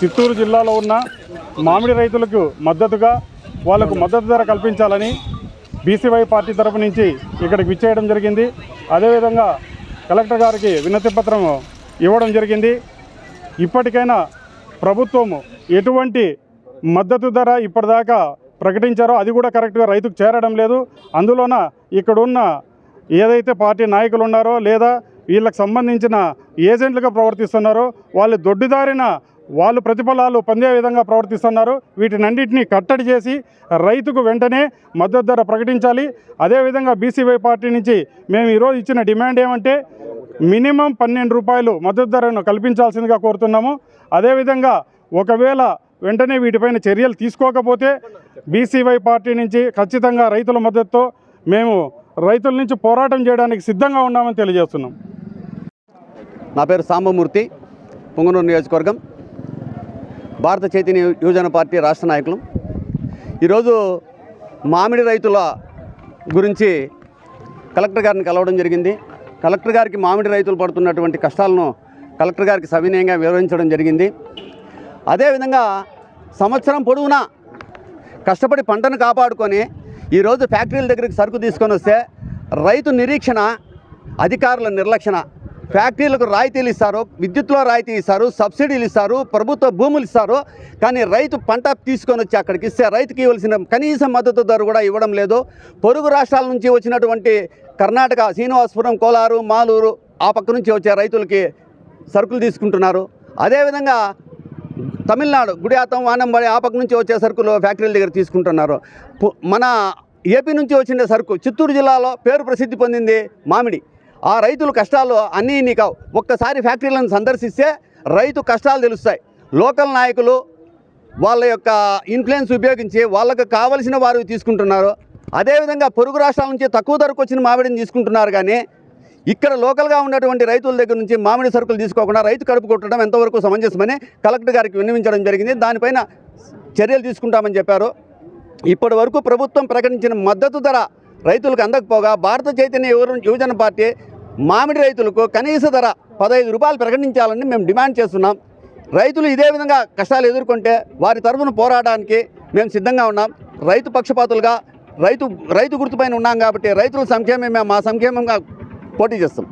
చిత్తూరు జిల్లాలో ఉన్న మామిడి రైతులకు మద్దతుగా వాళ్ళకు మద్దతు ధర కల్పించాలని బీసీవై పార్టీ తరపు నుంచి ఇక్కడికి విచ్చేయడం జరిగింది. అదేవిధంగా కలెక్టర్ గారికి వినతి పత్రం ఇవ్వడం జరిగింది. ఇప్పటికైనా ప్రభుత్వము ఎటువంటి మద్దతు ధర ఇప్పటిదాకా ప్రకటించారో అది కూడా కరెక్ట్గా రైతుకు చేరడం లేదు. అందులోన ఇక్కడున్న ఏదైతే పార్టీ నాయకులు ఉన్నారో లేదా వీళ్ళకి సంబంధించిన ఏజెంట్లుగా ప్రవర్తిస్తున్నారో వాళ్ళు దొడ్డిదారిన వాళ్ళు ప్రతిఫలాలు పొందే విధంగా ప్రవర్తిస్తున్నారు. వీటినన్నింటినీ కట్టడి చేసి రైతుకు వెంటనే మద్దతు ధర ప్రకటించాలి. అదేవిధంగా బీసీవై పార్టీ నుంచి మేము ఈరోజు ఇచ్చిన డిమాండ్ ఏమంటే మినిమం పన్నెండు రూపాయలు మద్దతు ధరను కల్పించాల్సిందిగా కోరుతున్నాము. అదేవిధంగా ఒకవేళ వెంటనే వీటిపైన చర్యలు తీసుకోకపోతే బీసీవై పార్టీ నుంచి ఖచ్చితంగా రైతుల మద్దతుతో మేము రైతుల నుంచి పోరాటం చేయడానికి సిద్ధంగా ఉన్నామని తెలియజేస్తున్నాం. నా పేరు సాంబమూర్తి పొంగనూరు నియోజకవర్గం. భారత చైతన్య యువజన పార్టీ రాష్ట్ర నాయకులు. ఈరోజు మామిడి రైతుల గురించి కలెక్టర్ గారిని కలవడం జరిగింది. కలెక్టర్ గారికి మామిడి రైతులు పడుతున్నటువంటి కష్టాలను కలెక్టర్ గారికి సవినయంగా వివరించడం జరిగింది. అదేవిధంగా సంవత్సరం పొడవునా కష్టపడి పంటను కాపాడుకొని ఈరోజు ఫ్యాక్టరీల దగ్గరికి సరుకు తీసుకొని వస్తే రైతు నిరీక్షణ అధికారుల నిర్లక్షణ ఫ్యాక్టరీలకు రాయితీలు ఇస్తారు విద్యుత్లో రాయితీ ఇస్తారు సబ్సిడీలు ఇస్తారు ప్రభుత్వ భూములు ఇస్తారు. కానీ రైతు పంట తీసుకొని వచ్చి అక్కడికి ఇస్తే రైతుకి ఇవ్వాల్సిన కనీస మద్దతు ధర కూడా ఇవ్వడం లేదు. పొరుగు రాష్ట్రాల నుంచి వచ్చినటువంటి కర్ణాటక శ్రీనివాసపురం కోలారు మాలూరు ఆ పక్క నుంచి వచ్చే రైతులకి సరుకులు తీసుకుంటున్నారు. అదేవిధంగా తమిళనాడు గుడియాతం వానంబడి ఆ పక్క నుంచి వచ్చే సరుకులు ఫ్యాక్టరీల దగ్గర తీసుకుంటున్నారు. మన ఏపీ నుంచి వచ్చిన సరుకు చిత్తూరు జిల్లాలో పేరు ప్రసిద్ధి పొందింది మామిడి. ఆ రైతుల కష్టాలు అన్నీ నీకు కావు ఒక్కసారి ఫ్యాక్టరీలను సందర్శిస్తే రైతు కష్టాలు తెలుస్తాయి. లోకల్ నాయకులు వాళ్ళ యొక్క ఇన్ఫ్లుయెన్స్ ఉపయోగించి వాళ్ళకు కావలసిన వారు తీసుకుంటున్నారు. అదేవిధంగా పొరుగు రాష్ట్రాల నుంచి తక్కువ ధరకు వచ్చిన మామిడిని తీసుకుంటున్నారు కానీ ఇక్కడ లోకల్గా ఉన్నటువంటి రైతుల దగ్గర నుంచి మామిడి సరుకులు తీసుకోకుండా రైతు కడుపు కొట్టడం ఎంతవరకు సమంజసమని కలెక్టర్ గారికి విన్నవించడం జరిగింది. దానిపైన చర్యలు తీసుకుంటామని చెప్పారు. ఇప్పటి వరకు ప్రభుత్వం ప్రకటించిన మద్దతు ధర రైతులకు అందకపోగా భారత చైతన్య యువజన పార్టీ మామిడి రైతులకు కనీస ధర పదహైదు రూపాయలు ప్రకటించాలని మేము డిమాండ్ చేస్తున్నాం. రైతులు ఇదే విధంగా కష్టాలు ఎదుర్కొంటే వారి తరఫున పోరాటానికి మేము సిద్ధంగా ఉన్నాం. రైతు పక్షపాతులుగా రైతు రైతు గుర్తుపైన ఉన్నాం కాబట్టి రైతుల సంక్షేమమే మా సంక్షేమంగా పోటీ చేస్తాం